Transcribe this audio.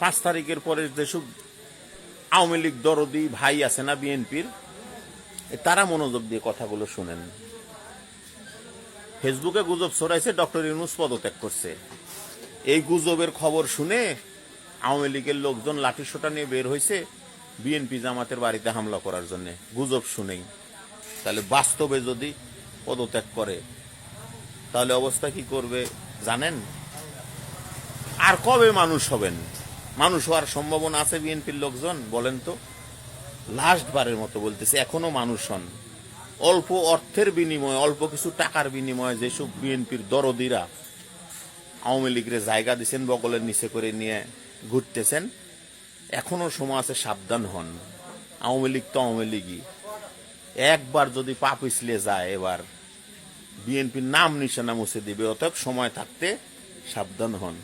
পাঁচ তারিখের পরে যেসব আওয়ামী লীগ দরদি ভাই আছে না বিএনপির তারা মনোযোগ দিয়ে কথাগুলো শুনেন। ফেসবুকে গুজব ছড়াইছে, ডক্টর ইউনুস পদত্যাগ করছে। এই গুজবের খবর শুনে আওয়ামী লীগের লোকজন লাঠিসোটা নিয়ে বের হয়েছে বিএনপি জামাতের বাড়িতে হামলা করার জন্য। গুজব শুনেই। তাহলে বাস্তবে যদি পদত্যাগ করে, তাহলে অবস্থা কি করবে জানেন? আর কবে মানুষ হবেন? মানুষ হওয়ার সম্ভাবনা আছে বিএনপির লোকজন, বলেন তো? লাস্ট বারের মতো বলতেছে, এখনও মানুষ হন। অল্প অর্থের বিনিময়ে, অল্প কিছু টাকার বিনিময়ে যেসব বিএনপির দরদিরা আওয়ামী লীগের জায়গা দিচ্ছেন বগলের নিচে করে নিয়ে ঘুরতেছেন, এখনও সময় আছে সাবধান হন। আওয়ামী লীগ তো আওয়ামী লীগই। একবার যদি পা পিছলে যায় এবার, বিএনপির নাম নিশানা মুছে দিবে, অতএব সময় থাকতে সাবধান হন।